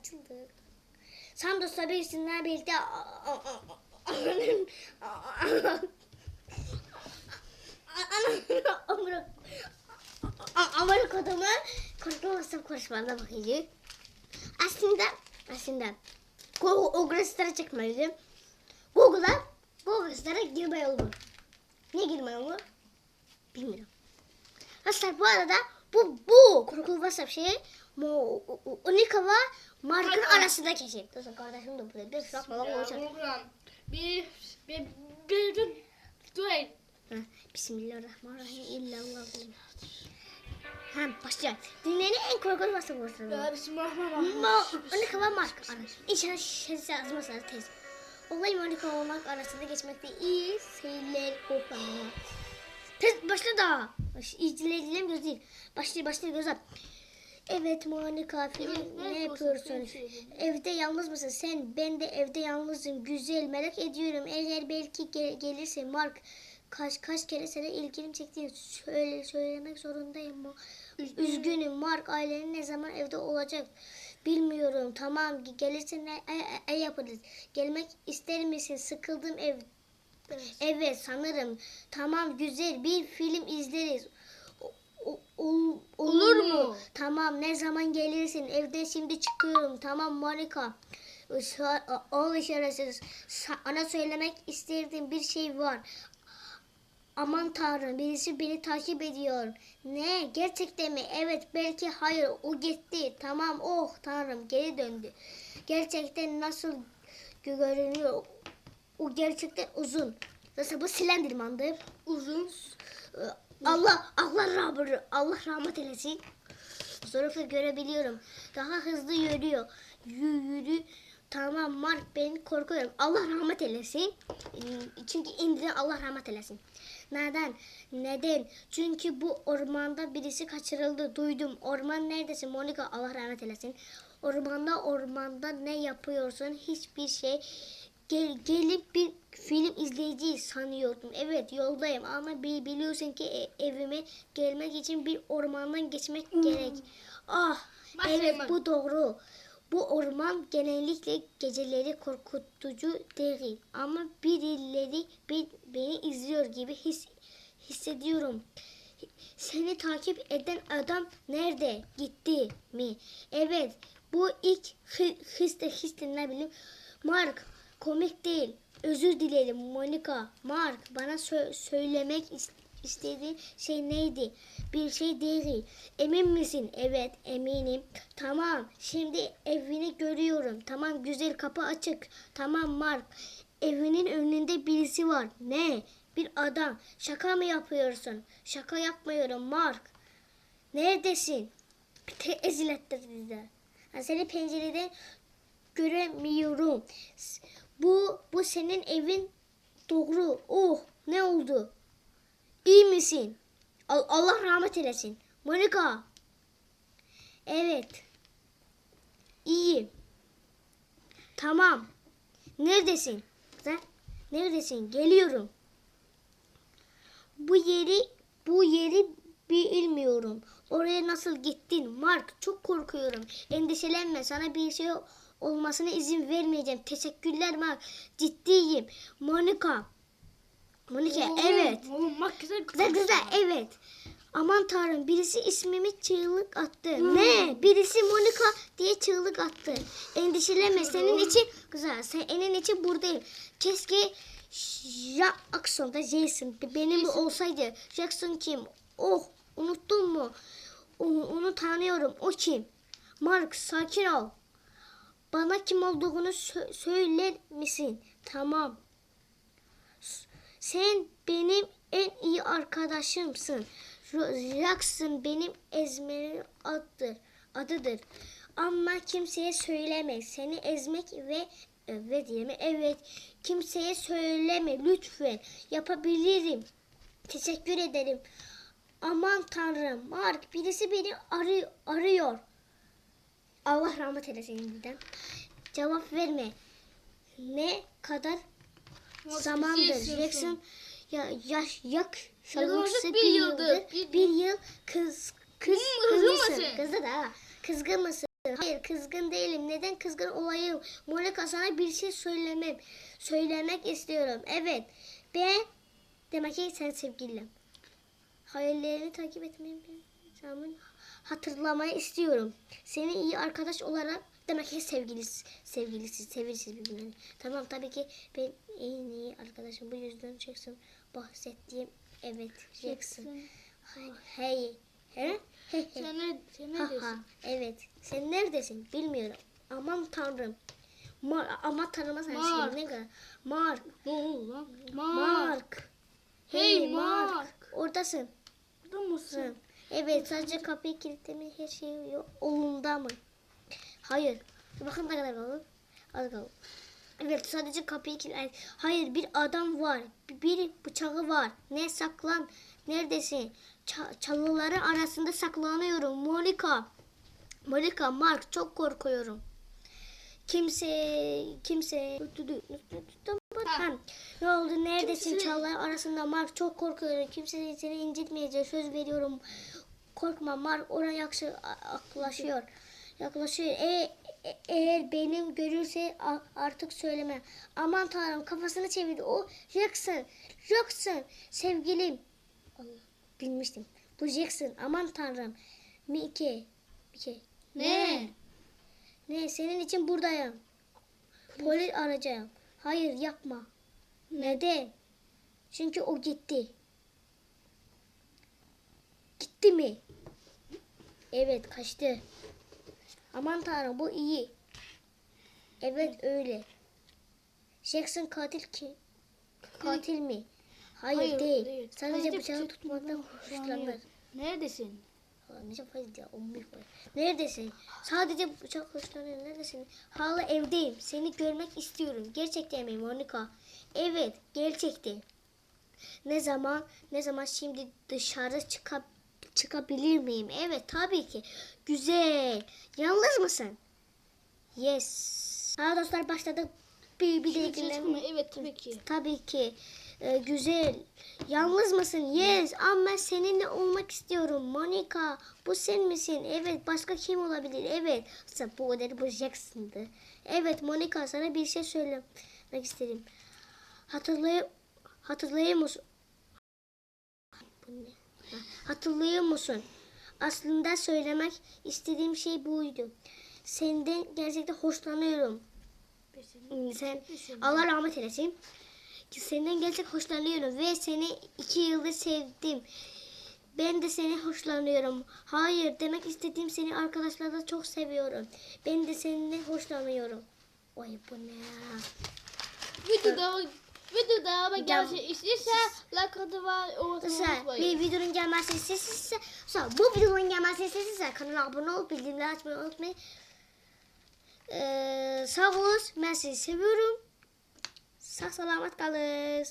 açıldı. Sandos'la birisinden birlikte Amerika'da mı? Konuşmamazsam konuşmamda bakıcı. Aslında, aslında Google, Star'a çıkmalıydım. Google'a, Google Star'a girme yolu. Ne girme yolu? Bilmiyorum. Arkadaşlar bu arada bu bu korkulu WhatsApp şeyi Mo, Unika ve Mark'ın Mark- arasında kesin. Dostum kardeşim de burada. Bir sıra falan olacak. Bir, bir, bir, bir, Bismillahirrahmanirrahim. İllallah. Ha başlayalım. Dünyanın en korkunç WhatsApp ortamı. Ya bismillahirrahmanirrahim. Mo, Monika ve Mark arasında. İnşallah şişesi yazmazsanız tez. Olay Monika ve Mark arasında geçmekte iyi seyirler koklanıyor. Tez başla da. Baş, izleyicilerim göz değil. Başla başla göz at. Evet Monika film Evet, ne ne yapıyorsun? söyle. Evde yalnız mısın? Sen ben de evde yalnızım. Güzel merak ediyorum. Eğer belki gel- gelirse Mark kaç kaç kere sana ilgimi çektiğini söyle, söylemek zorundayım mı? Üzgünüm Mark ailenin ne zaman evde olacak bilmiyorum. Tamam gelirse ne e, e, yaparız. Gelmek ister misin? Sıkıldım ev. Evet sanırım. Tamam güzel bir film izleriz. O- o- ol- Olur mu? Tamam ne zaman gelirsin? Evde şimdi çıkıyorum. Tamam. Işa- Ol işaresiz. Sana söylemek istediğim bir şey var. Aman tanrım birisi beni takip ediyor. Ne? Gerçekten mi? Evet belki hayır o gitti. Tamam oh tanrım geri döndü. Gerçekten nasıl görünüyor? O gerçekten uzun. Nasıl bu silendirmandı. Uzun. Ee, Allah Allah rahmet Allah rahmet eylesin. Zorlukla görebiliyorum. Daha hızlı yürüyor. Yürü, yürü. Tamam Mark ben korkuyorum. Allah rahmet eylesin. Ee, Çünkü indiren Allah rahmet eylesin. Neden? Neden? Çünkü bu ormanda birisi kaçırıldı. Duydum. Orman neredesin Monika? Allah rahmet eylesin. Ormanda ormanda ne yapıyorsun? Hiçbir şey. Gel, gelip bir film izleyici sanıyordum. Evet yoldayım ama bi- biliyorsun ki e- evime gelmek için bir ormandan geçmek gerek. Ah evet Başlayalım. bu doğru. Bu orman genellikle geceleri korkutucu değil ama birileri be- beni izliyor gibi his, hissediyorum. Seni takip eden adam nerede? Gitti mi? Evet. Bu ilk hı- hisse hisse ne bileyim. Mark komik değil. Özür dilerim Monika. Mark bana sö- söylemek is- istediğin şey neydi? Bir şey değil. Emin misin? Evet eminim. Tamam şimdi evini görüyorum. Tamam güzel kapı açık. Tamam Mark. Evinin önünde birisi var. Ne? Bir adam. Şaka mı yapıyorsun? Şaka yapmıyorum Mark. Neredesin? Te ezil ettirdi bize. Ha, seni pencereden göremiyorum. Bu bu senin evin doğru. Oh ne oldu? İyi misin? Al- Allah rahmet eylesin. Monika. Evet. İyiyim. Tamam. Neredesin? Sen neredesin? Geliyorum. Bu yeri bu yeri bilmiyorum. Oraya nasıl gittin? Mark çok korkuyorum. Endişelenme sana bir şey olmasına izin vermeyeceğim. Teşekkürler Mark. Ciddiyim. Monika. Monika evet. Oğlum bak güzel. Güzel güzel evet. Aman tanrım birisi ismimi çığlık attı. Ne? Birisi Monika diye çığlık attı. Endişelenme senin için güzel. Senin için buradayım. Keşke Jackson da Jason benim Jason. olsaydı. Jackson kim? Oh unuttun mu? Onu, onu tanıyorum. O kim? Mark sakin ol. Bana kim olduğunu sö- söyler misin? Tamam. Sen benim en iyi arkadaşımsın. Jackson benim ezmenin adıdır. adıdır. Ama kimseye söyleme. Seni ezmek ve evet yeme evet. Kimseye söyleme lütfen. Yapabilirim. Teşekkür ederim. Aman tanrım. Mark birisi beni arı- arıyor. Allah rahmet eylesin yeniden. Cevap verme. Ne kadar Nasıl zamandır? Jackson ya yaş yak şarkısı bir yıldır. Bir- bir yıl kız kız kızgın kızgın mısın? Kızdı da kızgın mısın? Hayır kızgın değilim. Neden kızgın olayım? Monika sana bir şey söylemem. Söylemek istiyorum. Evet. Ben demek ki sen sevgilim. Hayallerini takip etmeyi zaman hatırlamayı istiyorum. Seni iyi arkadaş olarak demek ki sevgilisi, sevgilisi, seversiniz birbirlerini. Tamam tabii ki ben en iyi arkadaşım. Bu yüzden Jackson bahsettiğim evet Jackson. Hayır. Hey. He? He he. Sen ne, sen ne Ha ha, diyorsun? evet. Sen neredesin? Bilmiyorum. Aman tanrım. Mar ama tanımaz her Mark. Ne kadar? Mark. Ne oldu lan? Mark. Mark. Hey, Mark. Oradasın. Burada mısın? Hı. Evet sadece kapıyı kilitleme her şey. Olunda mı? Hayır. Bakın ne kadar kaldı. Az kaldı. Evet sadece kapıyı kilitle. Hayır bir adam var. Bir, bıçağı var. Ne saklan? Neredesin? Ça- çalıların arasında saklanıyorum. Monika. Monika Mark çok korkuyorum. Kimse kimse Ha, ne oldu neredesin Kimse- çalılar arasında Mark çok korkuyorum. Kimse seni incitmeyecek söz veriyorum. Korkma Mark ona yaklaşıyor. Yaklaşıyor. E, e- eğer benim görürse artık söyleme. Aman tanrım kafasını çevirdi. O Jackson. Jackson sevgilim. Allah, bilmiştim. Bu Jackson. Aman tanrım. Mike. Mike. Ne? Ne? Senin için buradayım. Polis arayacağım. Hayır yapma. Neden? Çünkü o gitti. Gitti mi? Evet kaçtı. Aman tanrım bu iyi. Evet öyle. Jackson katil ki. Katil mi? Hayır, Hayır, değil. değil. Sadece Sadece bıçağı tutmaktan hoşlanır. Neredesin? Ne fazla ya, on bir fazla. Neredesin? Sadece bıçak hoşlanıyor. Neredesin? Hala evdeyim. Seni görmek istiyorum. Gerçekten mi Monika? Evet, gerçekten. Ne zaman? Ne zaman şimdi dışarı çıkıp çıkabilir miyim? Evet, tabii ki. Güzel. Yalnız mısın? Yes. Ha dostlar başladık. Bir bir de? Evet tabii ki. Tabii ki. Ee, güzel. Yalnız mısın? Yes. Ama ben seninle olmak istiyorum. Monica. Bu sen misin? Evet. Başka kim olabilir? Evet. Sen bu odayı bozacaksındı. Evet Monica sana bir şey söylemek istedim. Hatırlay hatırlıyor musun? Bu ne? Ha, Hatırlıyor musun? Aslında söylemek istediğim şey buydu. Senden gerçekten hoşlanıyorum. Hmm, Sen Allah rahmet eylesin. Senden gerçek hoşlanıyorum ve seni iki yıldır sevdim. Ben de seni hoşlanıyorum. Hayır demek istediğim seni arkadaşlarla çok seviyorum. Ben de seninle hoşlanıyorum. Oy bu ne ya? Videoda videoda Gel. gelsin istiyorsa like Sen unutmayın. bir videonun gelmezse sessizse sonra bu videonun gelmezse sessizse kanala abone olup bildirimleri açmayı unutmayın. Ee, sağ olun. Ben sizi seviyorum. Sağ selamet kalın.